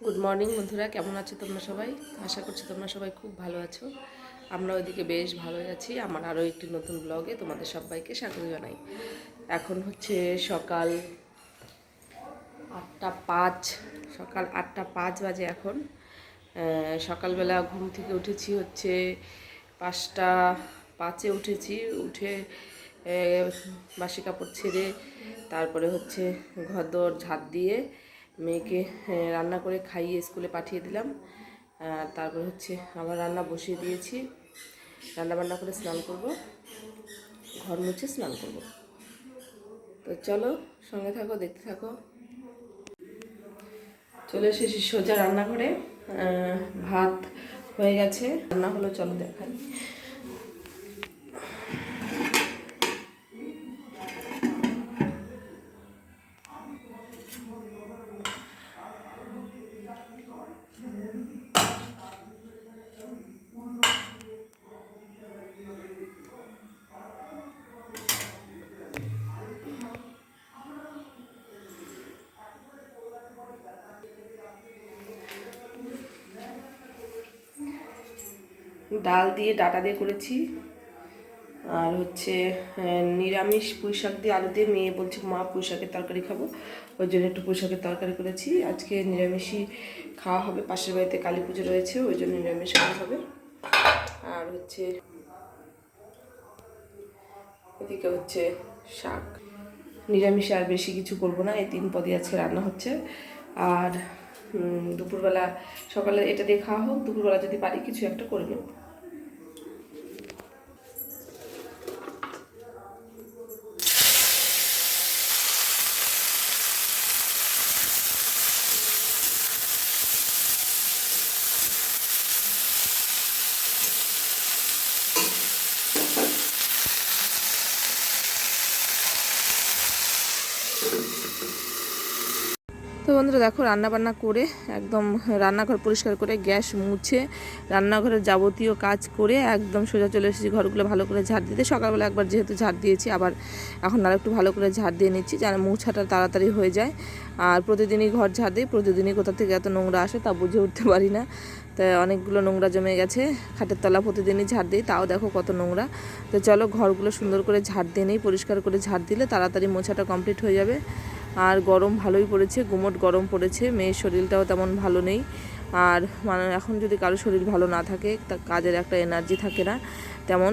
Good morning বন্ধুরা। কেমন আছো তোমরা সবাই? আশা করছি তোমরা সবাই খুব ভালো আছো। আমরা ওইদিকে বেশ ভালোই আছি। আমার আরও একটি নতুন ব্লগে তোমাদের সবাইকে স্বাগত জানাই। এখন হচ্ছে সকাল আটটা পাঁচ, সকাল আটটা পাঁচ বাজে এখন। সকালবেলা ঘুম থেকে উঠেছি হচ্ছে পাঁচটা পাঁচে উঠেছি। উঠে বাসি কাপড় ছেড়ে তারপরে হচ্ছে ঘর দোর ঝাঁট দিয়ে মেয়েকে রান্না করে খাইয়ে স্কুলে পাঠিয়ে দিলাম। তারপর হচ্ছে আবার রান্না বসিয়ে দিয়েছি। রান্না বান্না করে স্নান করব। ঘর মুছে স্নান করব। তো চলো, সঙ্গে থাকো, দেখতে থাকো। চলে এসেছি সোজা রান্নাঘরে। ভাত হয়ে গেছে। রান্না হলো, চলো দেখাই। ডাল দিয়ে, ডাটা দিয়ে করেছি। আর হচ্ছে নিরামিষ পুঁই শাক দিয়ে আলু দিয়ে, মেয়ে বলছে, মা পুঁই শাকের তরকারি খাব। ওই জন্য একটু পুঁই শাকের তরকারি করেছি। আজকে নিরামিষই খাওয়া হবে, পাশের বাড়িতে কালী পুজো রয়েছে, ওই জন্য নিরামিষ খাওয়া হবে। আর হচ্ছে, এদিকে হচ্ছে শাক। নিরামিষে আর বেশি কিছু করব না, এই তিন পদই আজকে রান্না হচ্ছে। আর দুপুরবেলা সকালে এটা দিয়ে খাওয়া হোক, দুপুরবেলা যদি পারি কিছু একটা করে নেব। তো বন্ধুরা দেখো রান্না বান্না করে একদম রান্নাঘর পরিষ্কার করে গ্যাস মুছে রান্নাঘরের যাবতীয় কাজ করে একদম সোজা চলে এসেছি ঘরগুলো ভালো করে ঝাড় দিতে। সকালবেলা একবার যেহেতু ঝাড় দিয়েছি, আবার এখন আর একটু ভালো করে ঝাড় দিয়ে নিচ্ছি যেন মুছাটা তাড়াতাড়ি হয়ে যায়। আর প্রতিদিনই ঘর ঝাড় দিই, প্রতিদিনই কোথা থেকে এত নোংরা আসে তা বুঝে উঠতে পারি না। তাই অনেকগুলো নোংরা জমে গেছে, খাটের তলা প্রতিদিনই ঝাড় দিই, তাও দেখো কত নোংরা। তো চলো ঘরগুলো সুন্দর করে ঝাড় দিয়ে নিই, পরিষ্কার করে ঝাড় দিলে তাড়াতাড়ি মোছাটা কমপ্লিট হয়ে যাবে। আর গরম ভালোই পড়েছে, গুমোট গরম পড়েছে, মেয়ের শরীরটাও তেমন ভালো নেই। আর মানে এখন যদি কারও শরীর ভালো না থাকে, তা কাজের একটা এনার্জি থাকে না তেমন।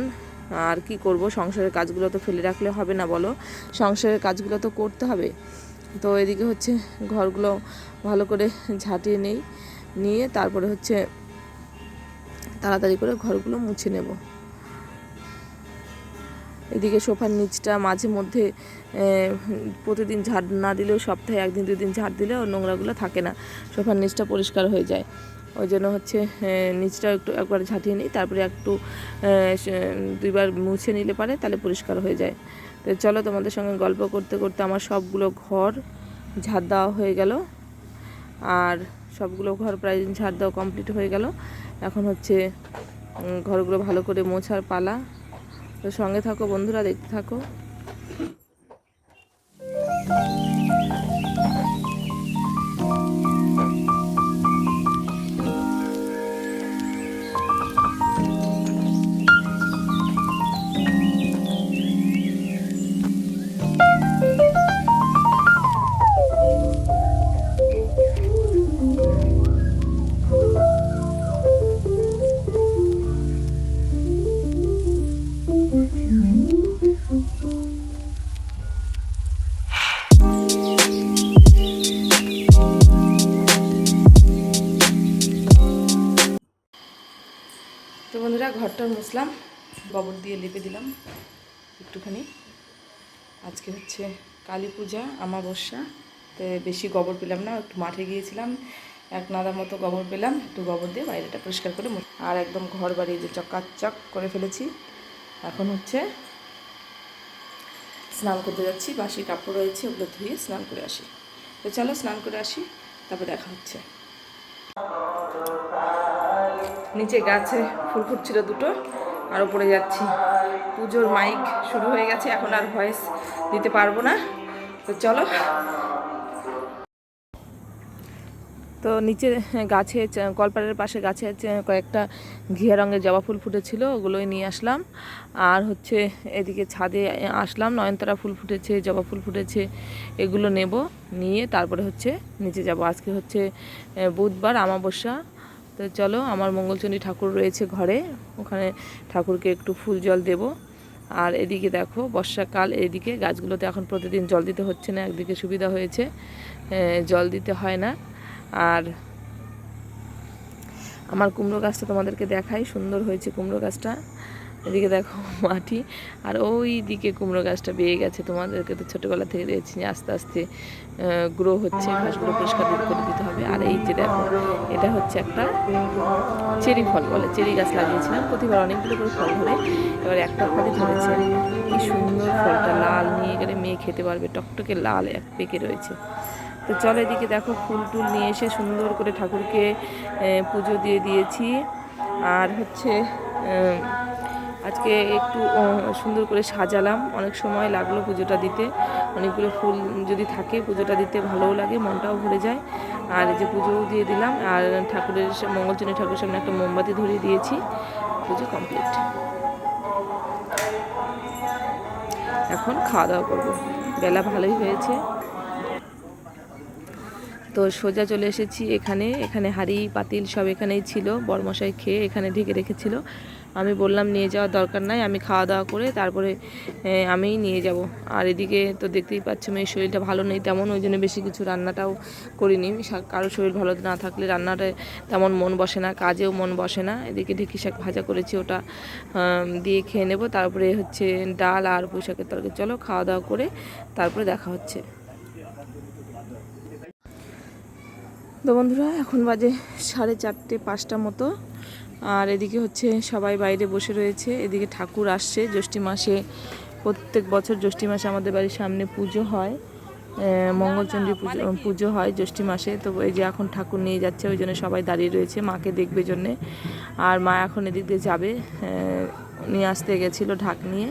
আর কি করব, সংসারের কাজগুলো তো ফেলে রাখলে হবে না বলো। সংসারের কাজগুলো তো করতে হবে। তো এদিকে হচ্ছে ঘরগুলো ভালো করে ঝাঁটিয়ে নেই, নিয়ে তারপরে হচ্ছে তাড়াতাড়ি করে ঘরগুলো মুছে নেব। এদিকে সোফার নিচটা মাঝে মধ্যে প্রতিদিন ঝাড় না দিলেও সপ্তাহে একদিন, দুদিন ঝাড় দিলেও নোংরাগুলো থাকে না। সোফার নিচটা পরিষ্কার হয়ে যায়। ওই জন্য হচ্ছে নিচটা একটু একবার ঝাঁটিয়ে নিই, তারপরে একটু দুইবার মুছে নিলে পারে, তাহলে পরিষ্কার হয়ে যায়। তো চলো তোমাদের সঙ্গে গল্প করতে করতে আমার সবগুলো ঘর ঝাড় দেওয়া হয়ে গেল। আর সবগুলো ঘর প্রায় ঝাড় দেওয়া কমপ্লিট হয়ে গেল। এখন হচ্ছে ঘরগুলো ভালো করে মোছার পালা। তো সঙ্গে থাকো বন্ধুরা দেখতে থাকো। বন্ধুরা ঘরটা মুছলাম গোবর দিয়ে লেপে দিলাম একটুখানি। আজকে হচ্ছে কালী পূজা আমাবস্যা তো বেশি গোবর পেলাম না, একটু মাঠে গিয়েছিলাম, এক নাদা মতো গোবর পেলাম, একটু গোবর দিয়ে বাইরেটা পরিষ্কার করে আর একদম ঘর বাড়ি যে চকাচক করে ফেলেছি। এখন হচ্ছে স্নান করতে যাচ্ছি, বাসি কাপড় রয়েছে, ওগুলো ধুয়ে স্নান করে আসি। তো চলো স্নান করে আসি, তারপর দেখা হচ্ছে। নিচে গাছে ফুল ফুটছিল দুটো, আর উপরে যাচ্ছি। পুজোর মাইক শুরু হয়ে গেছে, এখন আর ভয়েস দিতে পারব না। তো চলো। তো নিচে গাছে কলপাড়ের পাশে গাছে কয়েকটা ঘিয়া রঙের জবা ফুল ফুটেছিল, ওগুলোই নিয়ে আসলাম। আর হচ্ছে এদিকে ছাদে আসলাম, নয়নতারা ফুল ফুটেছে, জবা ফুল ফুটেছে, এগুলো নেব, নিয়ে তারপরে হচ্ছে নিচে যাব। আজকে হচ্ছে বুধবার, আমাবস্যা তো চলো, আমার মঙ্গলচণ্ডী ঠাকুর রয়েছে ঘরে। ওখানে ঠাকুরকে একটু ফুল জল দেব। আর এদিকে দেখো, বর্ষাকাল, এদিকে গাছগুলোতে এখন প্রতিদিন জল দিতে হচ্ছে না, একদিকে সুবিধা হয়েছে। জল দিতে হয় না। আর আমার কুমড়ো গাছটা তোমাদেরকে দেখাই, সুন্দর হয়েছে কুমড়ো গাছটা। এদিকে দেখো মাটি, আর ওই দিকে কুমড়ো গাছটা বেয়ে গেছে। তোমাদেরকে তো ছোটোবেলা থেকে দিয়েছি আস্তে আস্তে গ্রো হচ্ছে, ঘাসগুলো পরিষ্কার করে দিতে হবে। আর এই যে দেখো, এটা হচ্ছে একটা চেরি ফল বলে, চেরি গাছ লাগিয়েছিলাম। প্রতিবার অনেকগুলো করে ফল ধরে, এবার একটা ফলই ধরেছে। কি সুন্দর ফলটা, লাল নিয়ে গেলে মেয়ে খেতে পারবে, টকটকে লাল এক পেকে রয়েছে। তো চলো এদিকে দেখো, ফুল টুল নিয়ে এসে সুন্দর করে ঠাকুরকে পুজো দিয়ে দিয়েছি। আর হচ্ছে আজকে একটু সুন্দর করে সাজালাম। অনেক সময় লাগল পুজোটা দিতে। অনেকগুলো ফুল যদি থাকে, পুজোটা দিতে ভালোও লাগে, মনটাও ভরে যায়। আর এই যে পুজোও দিয়ে দিলাম। আর ঠাকুরের মঙ্গলচন্ডী ঠাকুরের সামনে একটা মোমবাতি ধরিয়ে দিয়েছি। পুজো কমপ্লিট এখন খাওয়া দাওয়া করব। বেলা ভালোই হয়েছে। তো সোজা চলে এসেছি এখানে। এখানে হাঁড়ি, পাতিল সব এখানেই ছিল। বরমশাই খেয়ে এখানে ঢেকে রেখেছিল। আমি বললাম নিয়ে যাওয়ার দরকার নাই, আমি খাওয়া দাওয়া করে তারপরে আমিই নিয়ে যাব। আর এদিকে তো দেখতেই পাচ্ছ মেয়ের শরীরটা ভালো নেই তেমন, ওই জন্য বেশি কিছু রান্নাটাও করিনি। কারোর শরীর ভালো না থাকলে রান্নাটা তেমন মন বসে না, কাজেও মন বসে না। এদিকে ঢেকি শাক ভাজা করেছি ওটা দিয়ে খেয়ে নেব। তারপরে হচ্ছে ডাল আর পুঁই শাকের তরকারি। চলো খাওয়া দাওয়া করে তারপরে দেখা হচ্ছে। তো বন্ধুরা, এখন বাজে সাড়ে চারটে পাঁচটা মতো। আর এদিকে হচ্ছে সবাই বাইরে বসে রয়েছে। এদিকে ঠাকুর আসছে। জ্যৈষ্ঠী মাসে প্রত্যেক বছর জ্যৈষ্ঠী মাসে আমাদের বাড়ির সামনে পুজো হয়। আহ, মঙ্গলচণ্ডী পুজো পুজো হয় জ্যৈষ্ঠী মাসে। তো এই যে এখন ঠাকুর নিয়ে যাচ্ছে ওই জন্য সবাই দাঁড়িয়ে রয়েছে। মাকে দেখবে জন্যে। আর মা এখন এদিক দিয়ে যাবে। নিয়ে আসতে গেছিল ঢাক নিয়ে।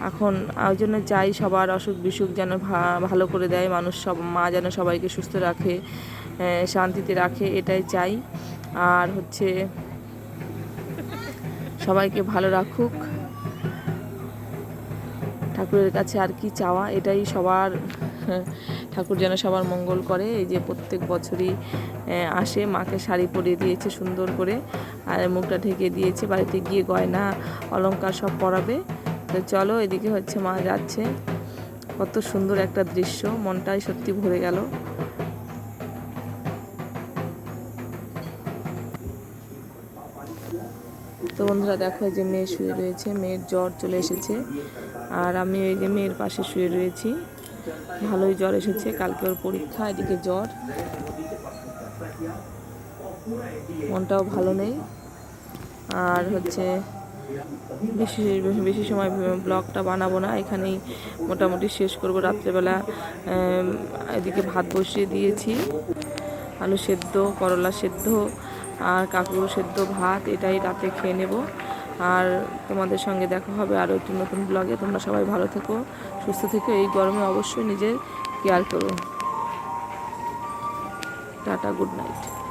এখন ওই জন্য চাই সবার অসুখ বিসুখ যেন ভালো করে দেয়। মানুষ সব মা যেন সবাইকে সুস্থ রাখে শান্তিতে রাখে এটাই চাই। আর হচ্ছে সবাইকে ভালো রাখুক। ঠাকুরের কাছে আর কি চাওয়া? এটাই সবার, ঠাকুর যেন সবার মঙ্গল করে। এই যে প্রত্যেক বছরই আসে। মাকে শাড়ি পরিয়ে দিয়েছে সুন্দর করে। আর মুখটা ঢেকে দিয়েছে। বাড়িতে গিয়ে গয়না, অলংকার সব পরাবে। তো চলো, এদিকে হচ্ছে মা যাচ্ছে। কত সুন্দর একটা দৃশ্য। মনটাই সত্যি ভরে গেল। তো বন্ধুরা দেখো যে মেয়ে শুয়ে রয়েছে, মেয়ের জ্বর চলে এসেছে। আর আমি ওই যে মেয়ের পাশে শুয়ে রয়েছি। ভালোই জ্বর এসেছে, কালকে ওর পরীক্ষা, এদিকে জ্বর। মনটাও ভালো নেই। আর হচ্ছে বেশি বেশি সময় ব্লগটা বানাবো না, এখানেই মোটামুটি শেষ করব। রাত্রেবেলা এদিকে ভাত বসিয়ে দিয়েছি। আলু সেদ্ধ, করলা সেদ্ধ আর কাকুর সেদ্ধ ভাত, এটাই রাতে খেয়ে নেব। আর তোমাদের সঙ্গে দেখা হবে আরও একটি নতুন ব্লগে তোমরা সবাই ভালো থেকো, সুস্থ থেকো। এই গরমে অবশ্যই নিজের কেয়ার করো। Tata good night